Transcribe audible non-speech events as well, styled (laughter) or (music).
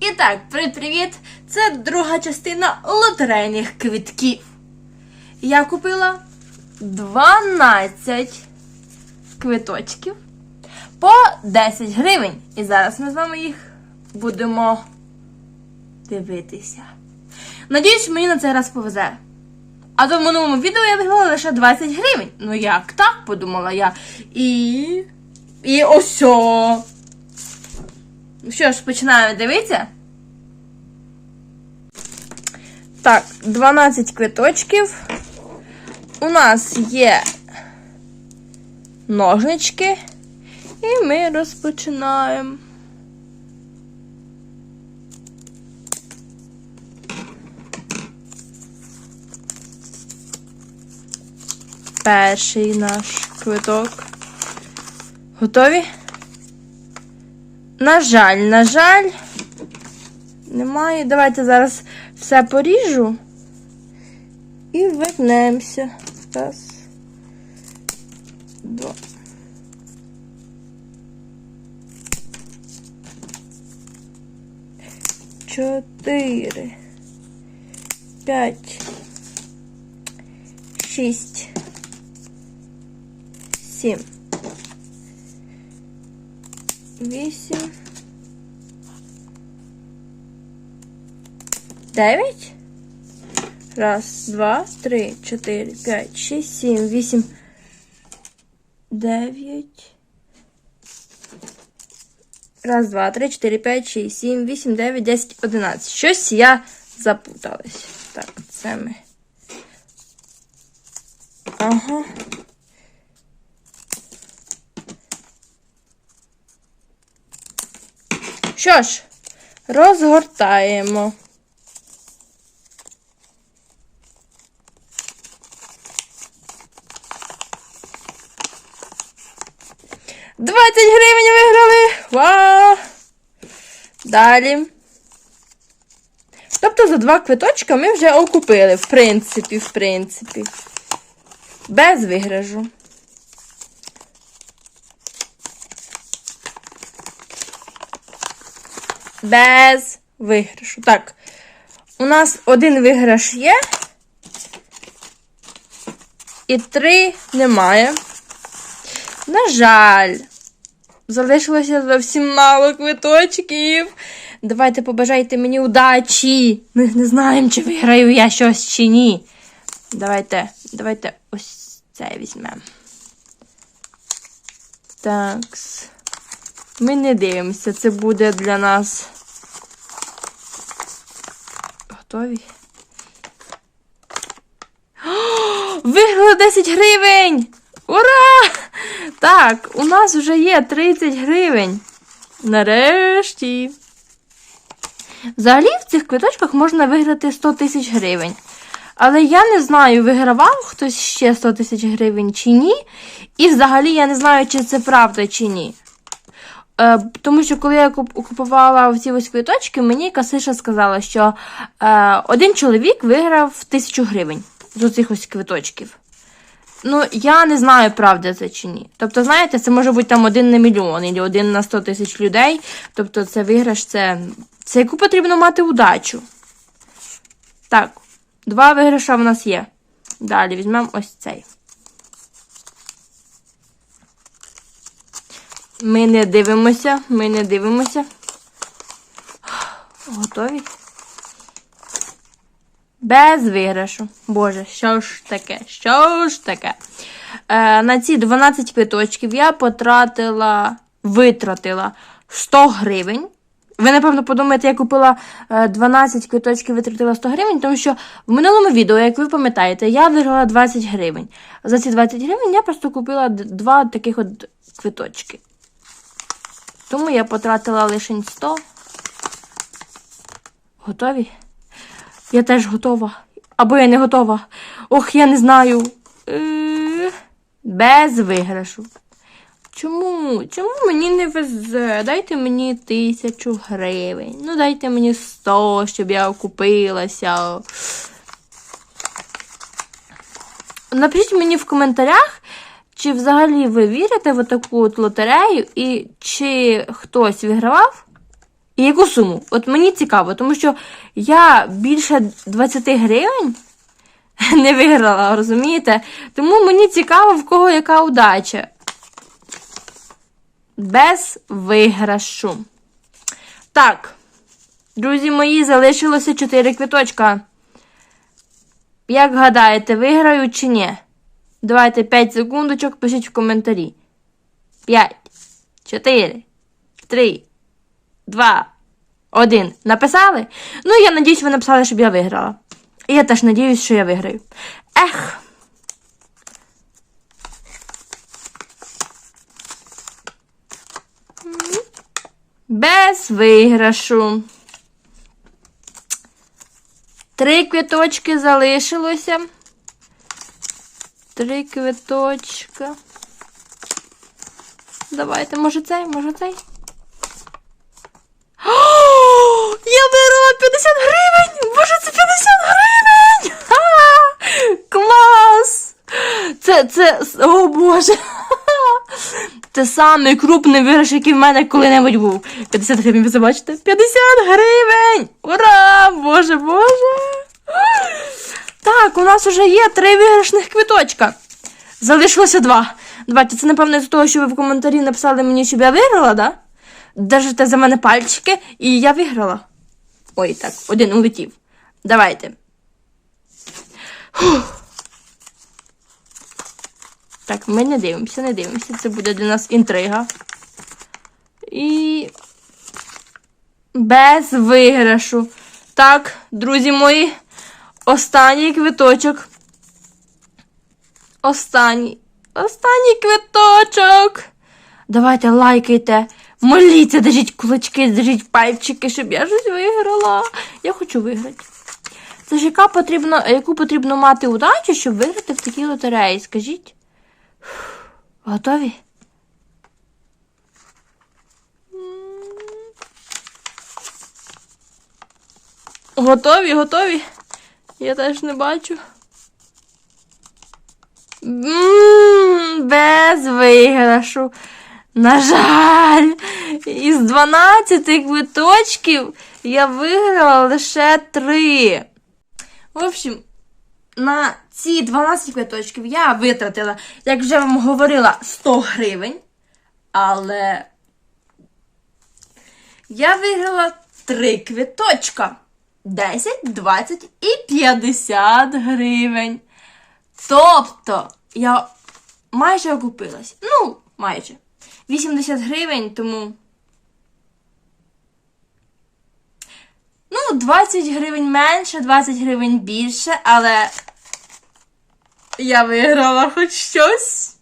І так, привіт-привіт! Це друга частина лотерейних квитків. Я купила 12 квиточків по 10 гривень. І зараз ми з вами їх будемо дивитися. Надіюсь, мені на цей раз повезе. А то в минулому відео я виграла лише 20 гривень. Ну як так, подумала я. І. І осьо. Що ж, починаємо дивитися. Так, 12 квиточків. У нас є ножнички. І ми розпочинаємо. Перший наш квиток. Готові? На жаль, на жаль, немає. Давайте зараз все поріжу і вернемося. Раз. Два. Чотири. П'ять. Шість. Сім. Вісім. Дев'ять. Раз, два, три, чотири, п'ять, шість, сім, вісім. Дев'ять. Раз, два, три, чотири, п'ять, шість, сім, вісім, дев'ять, десять, одинадцять. Щось я запуталась. Так, це ми. Ага. Що ж, розгортаємо. Двадцять гривень виграли! Вау! Далі. Тобто за два квиточка ми вже окупили, в принципі, в принципі. Без вигражу. Без виграшу. Так. У нас один виграш є. І три немає. На жаль, залишилося зовсім мало квиточків. Давайте побажайте мені удачі. Ми не знаємо, чи виграю я щось чи ні. Давайте, давайте ось це візьмемо. Такс. Ми не дивимося, це буде для нас. Готові? (gasps) Виграли 10 гривень! Ура! Так, у нас вже є 30 гривень. Нарешті. Взагалі в цих квиточках можна виграти 100 тисяч гривень. Але я не знаю, вигравав хтось ще 100 тисяч гривень чи ні. І взагалі я не знаю, чи це правда чи ні. Е, тому що коли я купувала ці ось квиточки, мені касиша сказала, що е, один чоловік виграв тисячу гривень з оцих ось квиточків. Ну, я не знаю, правда це чи ні. Тобто, знаєте, це може бути там один на мільйон, або один на 100 тисяч людей. Тобто, це виграш, це, це яку потрібно мати удачу. Так, два виграша в нас є. Далі візьмемо ось цей. Ми не дивимося, ми не дивимося. Готові? Без виграшу. Боже, що ж таке? Що ж таке? Е, на ці 12 квиточків я потратила, витратила 100 гривень. Ви, напевно, подумаєте, я купила е, 12 квиточків, витратила 100 гривень, тому що в минулому відео, як ви пам'ятаєте, я виграла 20 гривень. За ці 20 гривень я просто купила два таких от квиточки. Тому я потратила лише 100. Готові? Я теж готова. Або я не готова. Ох, я не знаю. Е, Без виграшу. Чому? Чому мені не везе? Дайте мені тисячу гривень. Ну, дайте мені 100, щоб я окупилася. Напишіть мені в коментарях, чи взагалі ви вірите в таку от лотерею, і чи хтось вигравав, І яку суму? От мені цікаво, тому що я більше 20 гривень (laughs) не виграла, розумієте? Тому мені цікаво, в кого яка удача. Без виграшу. Так, друзі мої, залишилося 4 квиточка. Як гадаєте, виграю чи ні? Давайте 5 секундочок, пишіть в коментарі. 5, 4, 3, 2, 1. Написали? Ну, я надіюсь, ви написали, щоб я виграла. І я теж надіюсь, що я виграю. Ех. Без виграшу. Три квиточки залишилося. Три квиточка. Давайте, може цей, може цей. О, я виграла 50 гривень! Боже, це 50 гривень! Ха! Клас! Це, це, о Боже! (laughs) Це самий крупний виграш, який в мене коли-небудь був. 50 гривень, ви це бачите? 50 гривень! Ура! Боже, Боже! Так, у нас вже є три виграшних квиточка. Залишилося два. Давайте, це, напевно, з того, що ви в коментарі написали мені, щоб я виграла, да? Держите за мене пальчики, і я виграла. Ой, так, один улетів. Давайте. Фух. Так, ми не дивимося, не дивимося. Це буде для нас інтрига. І. Без виграшу. Так, друзі мої, останній квиточок. Останній. Останній квиточок. Давайте лайкайте. Моліться, держіть кулачки, держіть пальчики, щоб я щось виграла. Я хочу виграти. Це ж яка потрібно, яку потрібно мати удачу, щоб виграти в такій лотереї, скажіть? Готові? Готові, готові? Я теж не бачу. М, Без виграшу. На жаль, із 12 квиточків я виграла лише 3. В общем, на ці 12 квиточків я витратила, як вже вам говорила, 100 гривень. Але я виграла 3 квиточка. 10, 20 і 50 гривень. Тобто, я майже окупилась. Ну, майже. 80 гривень, тому. Ну, 20 гривень менше, 20 гривень більше, але я виграла хоч щось.